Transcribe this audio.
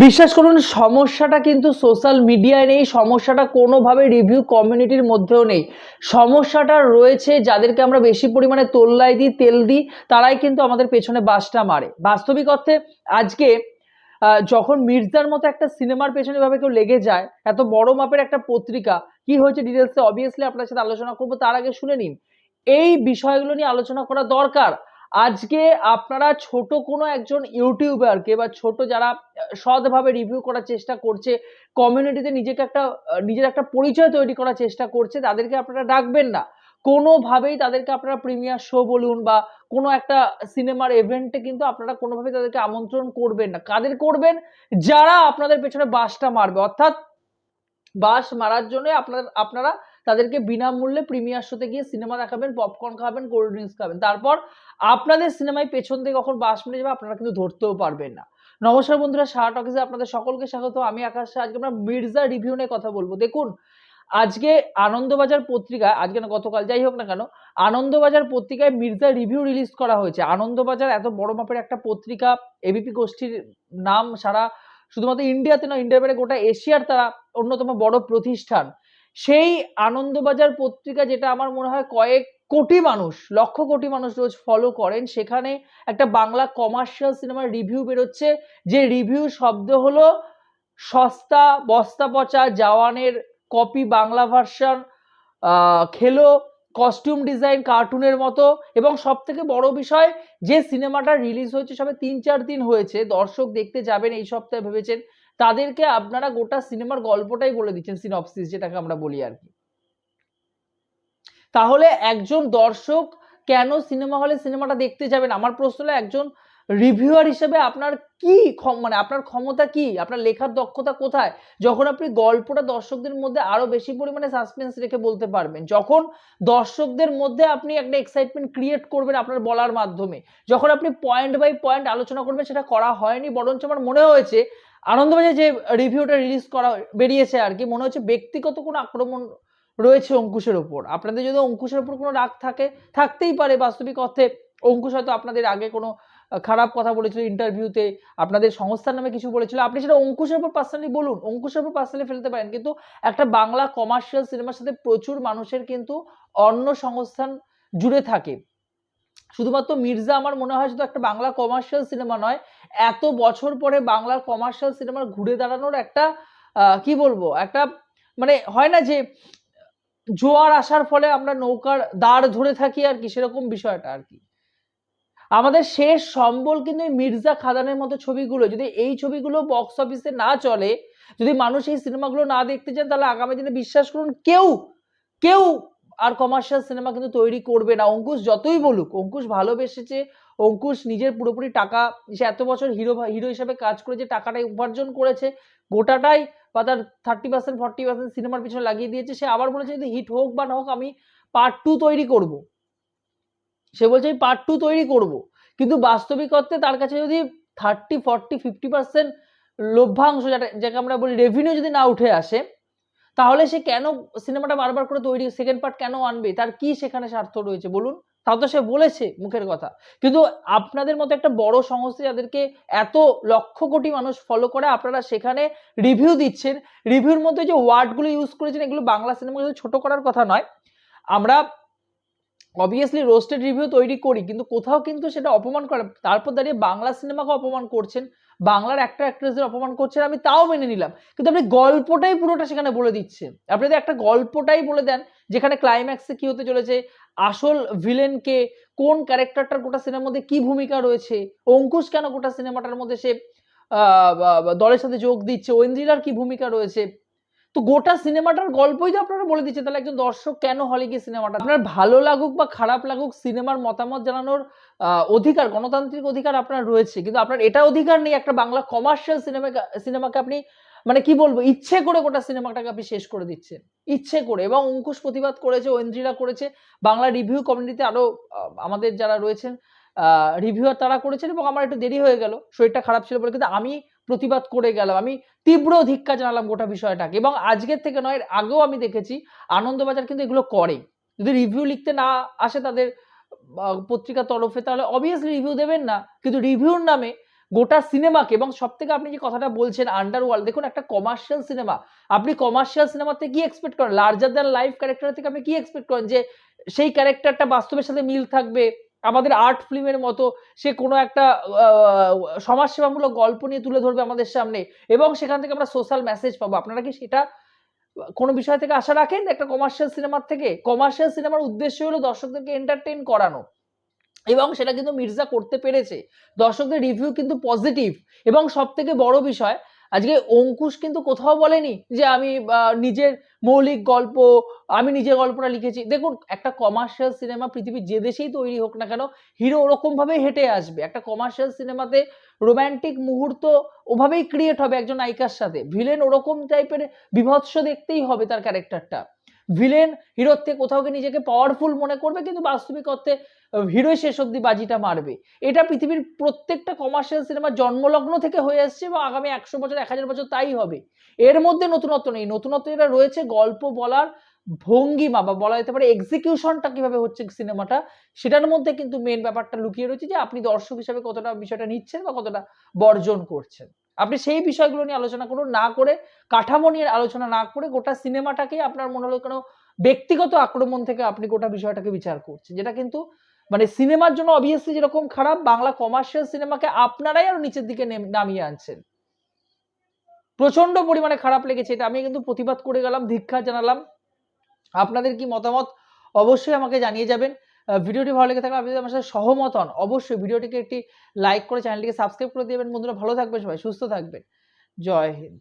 বিশ্বাস করুন, সমস্যাটা কিন্তু সোশ্যাল মিডিয়ায় নেই, সমস্যাটা কোনোভাবে রিভিউ কমিউনিটির মধ্যেও নেই। সমস্যাটা রয়েছে যাদেরকে আমরা বেশি পরিমাণে তোল্লাই দিই, তেল দিই, তারাই কিন্তু আমাদের পেছনে বাসটা মারে। বাস্তবিক অর্থে আজকে যখন মির্জার মতো একটা সিনেমার পেছনে ভাবে কেউ লেগে যায়, এত বড় মাপের একটা পত্রিকা, কি হয়েছে ডিটেলসে অবভিয়াসলি আপনার সাথে আলোচনা করব, তার আগে শুনে নিন। এই বিষয়গুলো নিয়ে আলোচনা করা দরকার। আজকে আপনারা ছোট কোনো একজন ইউটিউবারকে বা ছোট যারা সৎভাবে রিভিউ করার চেষ্টা করছে কমিউনিটিতে নিজেকে একটা নিজের একটা পরিচয় তৈরি করার চেষ্টা করছে, তাদেরকে আপনারা ডাকবেন না। কোনোভাবেই তাদেরকে আপনারা প্রিমিয়ার শো বলুন বা কোনো একটা সিনেমার ইভেন্টে কিন্তু আপনারা কোনোভাবেই তাদেরকে আমন্ত্রণ করবেন না। কাদের করবেন? যারা আপনাদের পেছনে বাসটা মারবে। অর্থাৎ বাস মারার জন্য আপনার, আপনারা তাদেরকে বিনামূল্যে প্রিমিয়ার শোতে গিয়ে সিনেমা দেখাবেন, পপকর্ন খাবেন, কোল্ড ড্রিঙ্কস খাবেন। তারপর আপনাদের সিনেমায় পেছন থেকে কখন বাস মেরে যাবে আপনারা কিন্তু ধরতেও পারবেন না। নমস্কার বন্ধুরা শাহ টকিজে আপনাদের সকলকে স্বাগত। আমি আকাশ আজকে আমরা মির্জা রিভিউ নিয়ে কথা বলব। দেখুন, আজকে আনন্দবাজার পত্রিকায়, আজকে না গতকাল, যাই হোক না কেন, আনন্দবাজার পত্রিকায় মির্জা রিভিউ রিলিজ করা হয়েছে। আনন্দবাজার এত বড় মাপের একটা পত্রিকা এবিপি গোষ্ঠীর নাম সারা শুধুমাত্র ইন্ডিয়াতে নয়, ইন্ডিয়ার বাইরে গোটা এশিয়ার তারা অন্যতম বড় প্রতিষ্ঠান। সেই আনন্দবাজার পত্রিকা যেটা আমার মনে হয় কয়েক কোটি মানুষ, লক্ষ কোটি মানুষ রোজ ফলো করেন, সেখানে একটা বাংলা কমার্শিয়াল সিনেমার রিভিউ বেরোচ্ছে, যে রিভিউ শব্দ হলো সস্তা বস্তা পচা জওয়ানের কপি বাংলা ভার্সন খেলো কস্টিউম ডিজাইন কার্টুনের মতো এবং সব থেকে বড় বিষয়, যে সিনেমাটা রিলিজ হয়েছে সবে তিন চার দিন হয়েছে, দর্শক দেখতে যাবেন এই সপ্তাহে ভেবেছেন তাদেরকে আপনারা গোটা সিনেমার গল্পটাই বলে দিচ্ছেন সিনপসিস যেটাকে আমরা বলি আর কি। তাহলে একজন দর্শক কেন সিনেমা হলে সিনেমাটা দেখতে যাবেন? আমার প্রশ্ন একজন রিভিউয়ার হিসেবে আপনার কি মানে আপনার ক্ষমতা কি? আপনার লেখার দক্ষতা কোথায়? যখন আপনি গল্পটা দর্শকদের মধ্যে আরও বেশি পরিমাণে সাসপেন্স রেখে বলতে পারবেন, যখন দর্শকদের মধ্যে আপনি একটা এক্সাইটমেন্ট ক্রিয়েট করবেন আপনার বলার মাধ্যমে, যখন আপনি পয়েন্ট বাই পয়েন্ট আলোচনা করবেন, সেটা করা হয়নি, বরঞ্চ আমার মনে হয়েছে আনন্দবাজার যে রিভিউটা রিলিজ করা বেরিয়েছে আর কি, মনে হচ্ছে ব্যক্তিগত কোনো আক্রমণ রয়েছে অঙ্কুশের ওপর। আপনাদের যদি অঙ্কুশের ওপর কোনো রাগ থাকে, থাকতেই পারে বাস্তবিক অর্থে। অঙ্কুশ হয়তো আপনাদের আগে কোনো খারাপ কথা বলেছিল ইন্টারভিউতে আপনাদের সংস্থার নামে কিছু বলেছিল। আপনি সেটা অঙ্কুশের উপর পার্সোনালি বলুন, অঙ্কুশের উপর পার্সোনালি ফেলতে পারেন। কিন্তু একটা বাংলা কমার্শিয়াল সিনেমার সাথে প্রচুর মানুষের কিন্তু অন্য সংস্থান জুড়ে থাকে। শুধুমাত্র মির্জা আমার মনে হয় শুধু একটা বাংলা কমার্শিয়াল সিনেমা নয়, এত বছর পরে বাংলার কমার্শিয়াল সিনেমার ঘুরে দাঁড়ানোর একটা কি বলব, একটা মানে হয় না যে জোয়ার আসার ফলে আমরা নৌকার দাঁড় ধরে থাকি আর কি, সেরকম বিষয়টা আর কি। আমাদের শেষ সম্বল কিন্তু মির্জা খাদানের মতো ছবিগুলো, যদি এই ছবিগুলো বক্স অফিসে না চলে, যদি মানুষ এই সিনেমাগুলো না দেখতে চান, তাহলে আগামী দিনে বিশ্বাস করুন, কেউ কেউ আর কমার্শিয়াল সিনেমা কিন্তু তৈরি করবে না। অঙ্কুশ যতই বলুক, অঙ্কুশ ভালোবেসেছে, অঙ্কুশ নিজের পুরোপুরি টাকা, সে এত বছর হিরো হিরো হিসেবে কাজ করে যে টাকাটাই উপার্জন করেছে, গোটাটাই বা তার থার্টি পার্সেন্ট ফর্টি পার্সেন্ট সিনেমার পিছনে লাগিয়ে দিয়েছে, সে আবার বলেছে যদি হিট হোক বা না হোক আমি পার্ট টু তৈরি করব। সে বলছে আমি পার্ট টু তৈরি করব। কিন্তু বাস্তবিক অর্থে তার কাছে যদি থার্টি ফর্টি ফিফটি পার্সেন্ট লভ্যাংশ, যেটা যাকে আমরা বলি রেভিনিউ যদি না উঠে আসে তাহলে সে কেন সিনেমাটা বারবার করে তৈরি সেকেন্ড পার্ট কেন আনবে? তার কি সেখানে স্বার্থ রয়েছে? বলুন। তাও তো সে বলেছে মুখের কথা। কিন্তু আপনাদের মতো একটা বড় সংস্থা যাদেরকে এত লক্ষ কোটি মানুষ ফলো করে, আপনারা সেখানে রিভিউ দিচ্ছেন। রিভিউর মধ্যে যে ওয়ার্ডগুলো ইউজ করেছেন, এগুলো বাংলা সিনেমা ছোট করার কথা নয়। আমরা অবভিয়াসলি রোস্টেড রিভিউ তৈরি করি, কিন্তু কোথাও কিন্তু সেটা অপমান করে, তারপর দাঁড়িয়ে বাংলা সিনেমাকে অপমান করছেন। বাংলার একটা অ্যাক্ট্রেসদের অপমান করছেন আমি তাও মেনে নিলাম। কিন্তু আপনি গল্পটাই পুরোটা সেখানে বলে দিচ্ছেন। আপনি যদি একটা গল্পটাই বলে দেন, যেখানে ক্লাইম্যাক্সে কি হতে চলেছে, আসল ভিলেনকে কোন ক্যারেক্টারটার গোটা সিনেমার মধ্যে কি ভূমিকা রয়েছে, অঙ্কুশ কেন গোটা সিনেমাটার মধ্যে সে দলের সাথে যোগ দিচ্ছে ঐন্দ্রিলার কি ভূমিকা রয়েছে তো গোটা সিনেমাটার গল্পই তো আপনারা বলে দিচ্ছে তাহলে একজন দর্শক কেন হলে গিয়ে সিনেমাটা? আপনার ভালো লাগুক বা খারাপ লাগুক সিনেমার মতামত জানানোর অধিকার গণতান্ত্রিক অধিকার আপনার রয়েছে। কিন্তু আপনার এটা অধিকার নেই একটা বাংলা কমার্শিয়াল সিনেমা সিনেমাকে আপনি মানে কি বলব ইচ্ছে করে গোটা সিনেমাটাকে আপনি শেষ করে দিচ্ছেন। ইচ্ছে করে। এবং অঙ্কুশ প্রতিবাদ করেছে ঐন্দ্রিলা করেছে। বাংলা রিভিউ কমিউনিটিতে আরও আহ, আমাদের যারা রয়েছেন রিভিউয়ার তারা করেছেন এবং আমার একটু দেরি হয়ে গেল। শরীরটা খারাপ ছিল বলে। কিন্তু আমি প্রতিবাদ করে গেলাম। আমি তীব্র ধিক্কার জানালাম গোটা বিষয়টাকে এবং আজকের থেকে নয় এর আগেও আমি দেখেছি আনন্দবাজার কিন্তু এগুলো করে। যদি রিভিউ লিখতে না আসে তাদের আহ, পত্রিকার তরফে তাহলে অবভিয়াসলি রিভিউ দেবেন না। কিন্তু রিভিউর নামে গোটা সিনেমাকে এবং সব থেকে আপনি যে কথাটা বলছেন আন্ডারওয়ার্ল্ড দেখুন একটা কমার্শিয়াল সিনেমা আপনি কমার্শিয়াল সিনেমাতে কি এক্সপেক্ট করেন? লার্জার দ্যান লাইফ ক্যারেক্টার থেকে আপনি কি এক্সপেক্ট করেন যে সেই ক্যারেক্টারটা বাস্তবের সাথে মিল থাকবে? আমাদের আর্ট ফিল্মের মতো সে কোনো একটা সমাজসেবামূলক গল্প নিয়ে তুলে ধরবে আমাদের সামনে এবং সেখান থেকে আমরা সোশ্যাল মেসেজ পাবো। আপনারা কি সেটা কোনো বিষয় থেকে আশা রাখেন একটা কমার্শিয়াল সিনেমার থেকে? কমার্শিয়াল সিনেমার উদ্দেশ্য হলো দর্শকদেরকে এন্টারটেইন করানো এবং সেটা কিন্তু মির্জা করতে পেরেছে। দর্শকদের রিভিউ কিন্তু পজিটিভ এবং সব থেকে বড় বিষয় আজকে অঙ্কুশ কিন্তু কোথাও বলেনি যে আমি নিজের মৌলিক গল্প, আমি নিজের গল্পটা লিখেছি। দেখুন, একটা কমার্শিয়াল সিনেমা পৃথিবীর যে দেশেই তৈরি হোক না কেন হিরো ওরকম ভাবেই হেঁটে আসবে। একটা কমার্শিয়াল সিনেমাতে রোম্যান্টিক মুহূর্ত ওভাবেই ক্রিয়েট হবে একজন নায়িকার সাথে। ভিলেন ওরকম টাইপের বিভৎস দেখতেই হবে তার ক্যারেক্টারটা ভিলেন হিরোর থেকে কোথাও গিয়ে নিজেকে পাওয়ারফুল মনে করবে, কিন্তু বাস্তবিক অর্থে হিরোই শেষ অব্দি বাজিটা মারবে। এটা পৃথিবীর প্রত্যেকটা কমার্শিয়াল সিনেমা জন্মলগ্ন থেকে হয়ে আসছে এবং আগামী একশো বছর, এক হাজার বছর তাই হবে। এর মধ্যে নতুনত্ব নেই। নতুনত্ব যেটা রয়েছে, গল্প বলার ভঙ্গিমা বা বলা যেতে পারে এক্সিকিউশনটা কীভাবে হচ্ছে সিনেমাটা সেটার মধ্যে কিন্তু মেন ব্যাপারটা লুকিয়ে রয়েছে যে আপনি দর্শক হিসাবে কতটা বিষয়টা নিচ্ছেন বা কতটা বর্জন করছেন। আপনি সেই বিষয়গুলো নিয়ে আলোচনা করুন, না করে কাঠামো নিয়ে আলোচনা না করে গোটা সিনেমাটাকে আপনার মনে হলো কোনো ব্যক্তিগত আক্রমণ থেকে আপনি গোটা বিষয়টাকে বিচার করছেন। যেটা কিন্তু মানে সিনেমার জন্য অবভিয়াসলি যেরকম খারাপ, বাংলা কমার্শিয়াল সিনেমাকে আপনারাই আরও নিচের দিকে নেম- নামিয়ে আনছেন। প্রচণ্ড পরিমাণে খারাপ লেগেছে এটা। আমি কিন্তু প্রতিবাদ করে গেলাম ধিক্ষা জানালাম। আপনাদের কি মতামত অবশ্যই আমাকে জানিয়ে যাবেন। ভিডিওটি ভালো লেগে থাকলে আপনি যদি আমার সাথে সহমত হন। অবশ্যই ভিডিওটিকে একটি লাইক করে চ্যানেলটিকে সাবস্ক্রাইব করে দেবেন। বন্ধুরা ভালো থাকবেন সবাই, সুস্থ থাকবেন। জয় হিন্দ।